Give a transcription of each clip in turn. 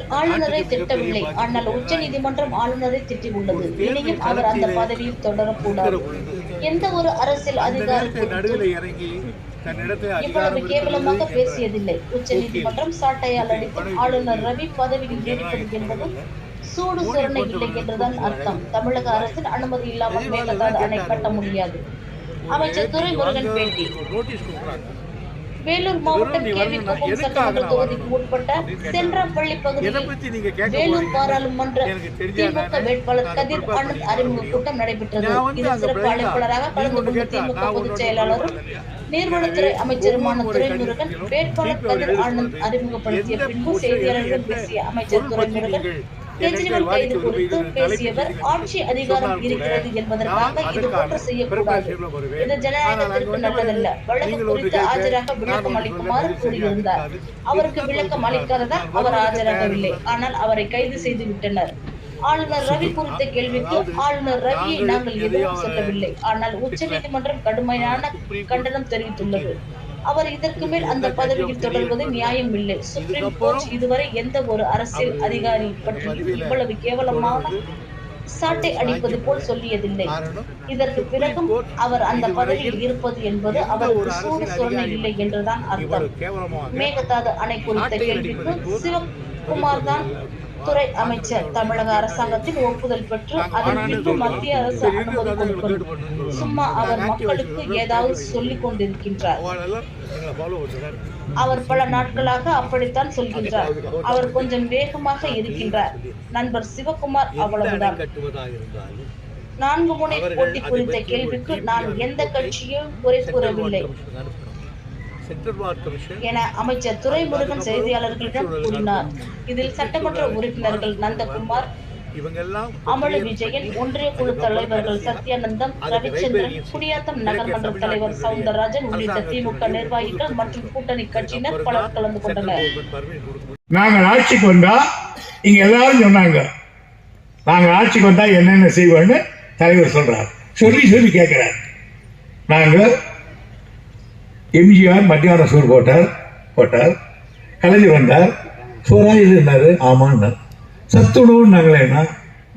நாங்கள் ஆளுநரை திட்டவில்லை. ஆனால் உச்ச நீதிமன்றம் ஆளுநரை திட்டியுள்ளது. இனியும் அவர் அந்த பதவியில் தொடரக்கூடாது. எந்த ஒரு அரசியல் அதிகாரி குறித்தும் நடுவில் இறங்கி தன்னிடத்தில் இவ்வளவு கேவலமாக. பேசியதில்லை. உச்ச நீதிமன்றம் சாட்டையால் அடித்து ஆளுநர் ரவி பதவியில் நீடிப்பது என்பது சூடு சுரணை இல்லை என்றுதான் அர்த்தம். தமிழக அரசின் அனுமதி இல்லாமல் மேகதாது அணை கட்ட முடியாது. அமைச்சர் துரைமுருகன் பேட்டி. வேலூர் மாவட்டம் எதுக்காக சட்டமன்ற தொகுதிக்கு? உட்பட்ட. சென்றாப்பள்ளி பகுதியில் வேலூர்? பாராளுமன்ற? திமுக வேட்பாளர் கதிர் பண்ணி அறிமுக. கூட்டம் நடைபெற்றது இதில் சிறப்பு அழைப்பாளராக கலந்து கொண்ட திமுக பொதுச் செயலாளரும்? நீர்வளத்துறை அமைச்சருமான துரைமுருகன் வேட்பாளர் கதிர் ஆனந்த் அறிமுகப்படுத்திய பின்பு செய்தியாளர்களிடம் பேசிய அமைச்சர் துரைமுருகன் கெஜ்ரிவால் கைது குறித்து பேசியவர் ஆட்சி அதிகாரம் இருக்கிறது என்பதற்காக இது போன்று செய்யக்கூடாது. இது ஜனநாயகத்திற்கு நல்லதல்ல வழக்கு குறித்து ஆஜராக விளக்கம் அளிக்குமாறு கூறியிருந்தார். அவருக்கு விளக்கம். அளிக்காததால் அவர் ஆஜராகவில்லை. ஆனால் அவரை கைது செய்து விட்டனர் ஆளுநர் ரவி குறித்த கேள்விக்கு ஆளுநர் ரவியை நாங்கள் எதுவும் சொல்லவில்லை ஆனால் உச்சநீதிமன்றம் கடுமையான கண்டனம் தெரிவித்துள்ளது அவர் இதற்கு மேல் அந்த பதவியில் தொடர்வது நியாயம் இல்லை சுப்ரீம் கோர்ட் இதுவரை எந்த ஒரு அரசியல் அதிகாரி பற்றி இவ்வளவு கேவலமான சாட்டை அடிப்பது போல் சொல்லியதில்லை. இதற்கு பிறகும் அவர் அந்த பதவியில் இருப்பது என்பது அவருக்கு சூடு சுரணை இல்லை என்றுதான் அர்த்தம். மேகதாது அணை குறித்த கேள்விக்கு சிவகுமார் தான் துறை அமைச்சர் தமிழக அரசாங்கத்தின் ஒப்புதல் பெற்று அதன் பின்பு மத்திய அரசு அனுமதி கொடுக்கும். சும்மா அவர் மக்களுக்கு ஏதாவது சொல்லிக் கொண்டிருக்கின்றார். அவர் பல நாட்களாக அப்படித்தான் சொல்கின்றார். அவர் கொஞ்சம் வேகமாக இருக்கின்றார். நண்பர் சிவகுமார் அவ்வளவுதான். நான்கு முனை போட்டி குறித்த கேள்விக்கு நான் எந்த கட்சியும் குறை கூறவில்லை. என அமைச்சர் துரைமுருகன் செய்தியாளர்களிடம் கூறினார். இதில் சட்டமன்ற உறுப்பினர்கள் நந்தகுமார் இவங்க எல்லாம் அமல விஜயன் ஒன்றிய குழு தலைவர்கள் சத்யானந்தம் ரவிச்சந்திரன் குடியாத்தம் நகர்மன்ற தலைவர் சவுந்தரராஜன் உள்ளிட்ட திமுக நிர்வாகிகள் மற்றும் கூட்டணி கட்சியினர் பலர் கலந்து கொண்டனர். நாங்கள் ஆட்சிக்கு வந்தா இங்க எல்லாரும் சொன்னாங்க. நாங்கள் ஆட்சிக்கு வந்தா என்னென்ன செய்வோம்னு தலைவர் சொல்றார். சொல்லி சொல்லி கேட்கிறார். நாங்க எம்ஜிஆர் மத்தியான சோறு போட்டார் போட்டார். கலைஞர் வந்தார். சோறா இருந்தாரு. ஆமான்னார். சத்துணவுன்னு நாங்களேன்னா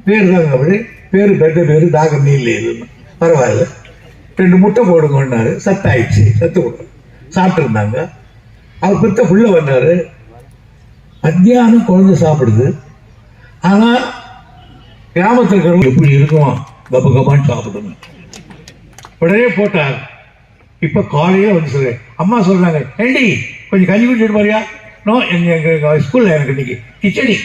பேர் தாங்க அப்படி. பேர் பெத்த பேர் தாகம் இல்லை இதுன்னு பரவாயில்ல. ரெண்டு முட்டை போடுங்கன்னாரு. சத்தாயிடுச்சு. சத்து போட்டு சாப்பிட்டுருந்தாங்க. அவர் பித்த புள்ள வந்தாரு. மத்தியானம் குழந்தை சாப்பிடுது. ஆனால் கிராமத்தில் இருக்கிறவங்க எப்படி இருக்கும் கப கப்பான்னு சாப்பிடணும். உடனே போட்டார். இப்போ காலையில் வந்து சொல்றேன் அம்மா சொல்றாங்க ஏண்டி கொஞ்சம் கஞ்சி குடிச்சிட்டு பாரியா நோ எங்கள் எங்கள் ஸ்கூலில் எனக்கு இன்னைக்கு கிச்சடி.